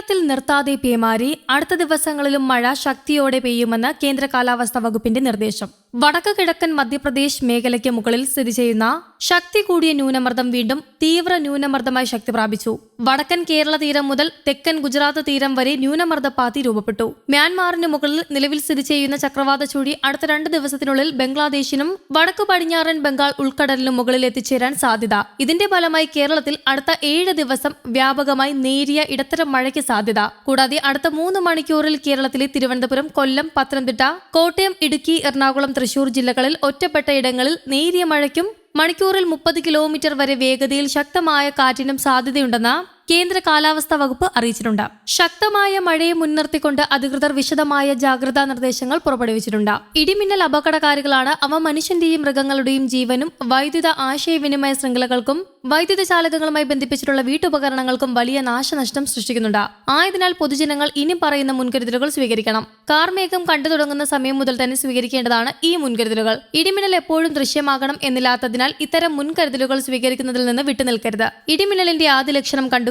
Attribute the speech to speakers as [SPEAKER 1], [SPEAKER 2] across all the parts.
[SPEAKER 1] കേരളത്തിൽ നിർത്താതെ പേമാരി അടുത്ത ദിവസങ്ങളിലും മഴ ശക്തിയോടെ പെയ്യുമെന്ന് കേന്ദ്ര കാലാവസ്ഥാ വകുപ്പിന്റെ നിർദ്ദേശം വടക്കു കിഴക്കൻ മധ്യപ്രദേശ് മേഖലയ്ക്ക് മുകളിൽ സ്ഥിതി ചെയ്യുന്ന ശക്തി കൂടിയ ന്യൂനമർദ്ദം വീണ്ടും തീവ്ര ന്യൂനമർദ്ദമായി ശക്തി പ്രാപിച്ചു വടക്കൻ കേരള തീരം മുതൽ തെക്കൻ ഗുജറാത്ത് തീരം വരെ പാതി രൂപപ്പെട്ടു മ്യാൻമാറിന് മുകളിൽ നിലവിൽ സ്ഥിതി ചെയ്യുന്ന ചക്രവാത ചുഴി അടുത്ത രണ്ട് ദിവസത്തിനുള്ളിൽ ബംഗ്ലാദേശിനും വടക്കു പടിഞ്ഞാറൻ ബംഗാൾ ഉൾക്കടലിനും മുകളിൽ എത്തിച്ചേരാൻ സാധ്യത ഇതിന്റെ ഫലമായി കേരളത്തിൽ അടുത്ത ഏഴ് ദിവസം വ്യാപകമായി നേരിയ ഇടത്തരം മഴയ്ക്ക് സാധ്യത കൂടാതെ അടുത്ത മൂന്ന് മണിക്കൂറിൽ കേരളത്തിലെ തിരുവനന്തപുരം കൊല്ലം പത്തനംതിട്ട കോട്ടയം ഇടുക്കി എറണാകുളം തൃശൂർ ജില്ലകളിൽ ഒറ്റപ്പെട്ട ഇടങ്ങളിൽ നേരിയ മഴയ്ക്കും മണിക്കൂറിൽ മുപ്പത് കിലോമീറ്റർ വരെ വേഗതയിൽ ശക്തമായ കാറ്റിനും സാധ്യതയുണ്ടെന്ന കേന്ദ്ര കാലാവസ്ഥാ വകുപ്പ് അറിയിച്ചിട്ടുണ്ട് ശക്തമായ മഴയെ മുൻനിർത്തിക്കൊണ്ട് അധികൃതർ വിശദമായ ജാഗ്രതാ നിർദ്ദേശങ്ങൾ പുറപ്പെടുവിച്ചിട്ടുണ്ട് ഇടിമിന്നൽ അപകടകാരികളാണ് അവ മനുഷ്യന്റെയും മൃഗങ്ങളുടെയും ജീവനും വൈദ്യുത ആശയവിനിമയ ശൃംഖലകൾക്കും വൈദ്യുത ചാലകങ്ങളുമായി ബന്ധിപ്പിച്ചിട്ടുള്ള വീട്ടുപകരണങ്ങൾക്കും വലിയ നാശനഷ്ടം സൃഷ്ടിക്കുന്നുണ്ട് ആയതിനാൽ പൊതുജനങ്ങൾ ഇനി പറയുന്ന മുൻകരുതലുകൾ സ്വീകരിക്കണം കാർമേഘം കണ്ടു തുടങ്ങുന്ന സമയം മുതൽ തന്നെ സ്വീകരിക്കേണ്ടതാണ് ഈ മുൻകരുതലുകൾ ഇടിമിന്നൽ എപ്പോഴും ദൃശ്യമാകണം എന്നില്ലാത്തതിനാൽ ഇത്തരം മുൻകരുതലുകൾ സ്വീകരിക്കുന്നതിൽ നിന്ന് വിട്ടുനിൽക്കരുത് ഇടിമിന്നലിന്റെ ആദ്യ ലക്ഷണം കണ്ടു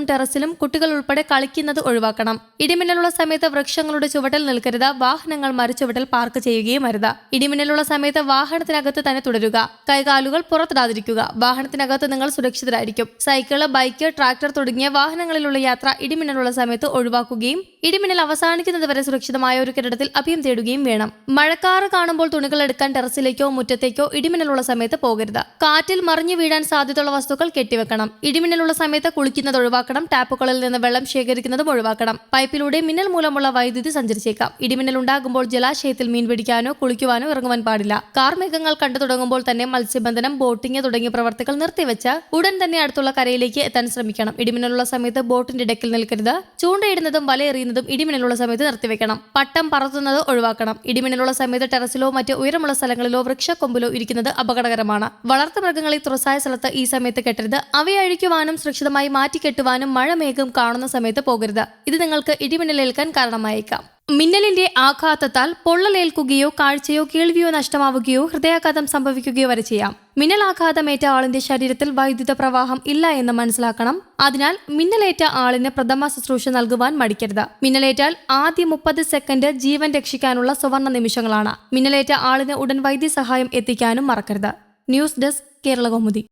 [SPEAKER 1] പുറത്തും ടെറസിലും കുട്ടികൾ ഉൾപ്പെടെ കളിക്കുന്നത് ഒഴിവാക്കണം ഇടിമിന്നലുള്ള സമയത്ത് വൃക്ഷങ്ങളുടെ ചുവട്ടിൽ നിൽക്കരുത് വാഹനങ്ങൾ മരച്ചുവട്ടിൽ പാർക്ക് ചെയ്യുകയും അരുത് ഇടിമിന്നലുള്ള സമയത്ത് വാഹനത്തിനകത്ത് തന്നെ തുടരുക കൈകാലുകൾ പുറത്തിടാതിരിക്കുക വാഹനത്തിനകത്ത് നിങ്ങൾ സുരക്ഷിതരായിരിക്കും സൈക്കിള് ബൈക്ക് ട്രാക്ടർ തുടങ്ങിയ വാഹനങ്ങളിലുള്ള യാത്ര ഇടിമിന്നലുള്ള സമയത്ത് ഒഴിവാക്കുകയും ഇടിമിന്നൽ അവസാനിക്കുന്നത് വരെ സുരക്ഷിതമായ ഒരു കെട്ടിടത്തിൽ അഭയം തേടുകയും വേണം മഴക്കാറ് കാണുമ്പോൾ തുണികൾ എടുക്കാൻ ടെറസിലേക്കോ മുറ്റത്തേക്കോ ഇടിമിന്നലുള്ള സമയത്ത് പോകരുത് കാറ്റിൽ മറിഞ്ഞു വീഴാൻ സാധ്യതയുള്ള വസ്തുക്കൾ കെട്ടിവെക്കണം ഇടിമിന്നലുള്ള സമയത്ത് കുളിക്കുന്നത് ഒഴിവാക്കണം ടാപ്പുകളിൽ നിന്ന് വെള്ളം ശേഖരിക്കുന്നതും ഒഴിവാക്കണം പൈപ്പിലൂടെ മിന്നൽ മൂലമുള്ള വൈദ്യുതി സഞ്ചരിച്ചേക്കാം ഇടിമിന്നൽ ഉണ്ടാകുമ്പോൾ ജലാശയത്തിൽ മീൻ പിടിക്കാനോ കുളിക്കുവാനോ ഇറങ്ങുവാൻ പാടില്ല കാർമേഘങ്ങൾ കണ്ടു തുടങ്ങുമ്പോൾ തന്നെ മത്സ്യബന്ധനം ബോട്ടിംഗ് തുടങ്ങിയ പ്രവർത്തികൾ നിർത്തിവെച്ച് ഉടൻ തന്നെ അടുത്തുള്ള കരയിലേക്ക് എത്താൻ ശ്രമിക്കണം ഇടിമിന്നലുള്ള സമയത്ത് ബോട്ടിന്റെ ഇടയ്ക്കിൽ നിൽക്കരുത് ചൂണ്ടയിടുന്നതും വലയെറിയുന്നതും ചെയ്യുന്നതും ഇടിമിന്നലുള്ള സമയത്ത് നിർത്തിവെക്കണം പട്ടം പറത്തുന്നത് ഒഴിവാക്കണം ഇടിമിന്നലുള്ള സമയത്ത് ടെറസിലോ മറ്റ് ഉയരമുള്ള സ്ഥലങ്ങളിലോ വൃക്ഷക്കൊമ്പിലോ ഇരിക്കുന്നത് അപകടകരമാണ് വളർത്തു മൃഗങ്ങളെ തുറസായ സ്ഥലത്ത് ഈ സമയത്ത് കെട്ടരുത് അവയെ അഴിക്കുവാനും സുരക്ഷിതമായി മാറ്റിക്കെട്ടുവാനും മഴമേഘം കാണുന്ന സമയത്ത് പോകരുത് ഇത് നിങ്ങൾക്ക് ഇടിമിന്നലേൽക്കാൻ കാരണമായേക്കാം
[SPEAKER 2] മിന്നലിന്റെ ആഘാതത്താൽ പൊള്ളലേൽക്കുകയോ കാഴ്ചയോ കേൾവിയോ നഷ്ടമാവുകയോ ഹൃദയാഘാതം സംഭവിക്കുകയോ വരെ ചെയ്യാം മിന്നലാഘാതമേറ്റ ആളിന്റെ ശരീരത്തിൽ വൈദ്യുത പ്രവാഹം ഇല്ല എന്ന് മനസ്സിലാക്കണം അതിനാൽ മിന്നലേറ്റ ആളിന് പ്രഥമ ശുശ്രൂഷ നൽകുവാൻ മടിക്കരുത് മിന്നലേറ്റാൽ ആദ്യ മുപ്പത് സെക്കൻഡ് ജീവൻ രക്ഷിക്കാനുള്ള സുവർണ നിമിഷങ്ങളാണ് മിന്നലേറ്റ ആളിന് ഉടൻ വൈദ്യസഹായം എത്തിക്കാനും മറക്കരുത് ന്യൂസ് ഡെസ്ക് കേരളകൗമുദി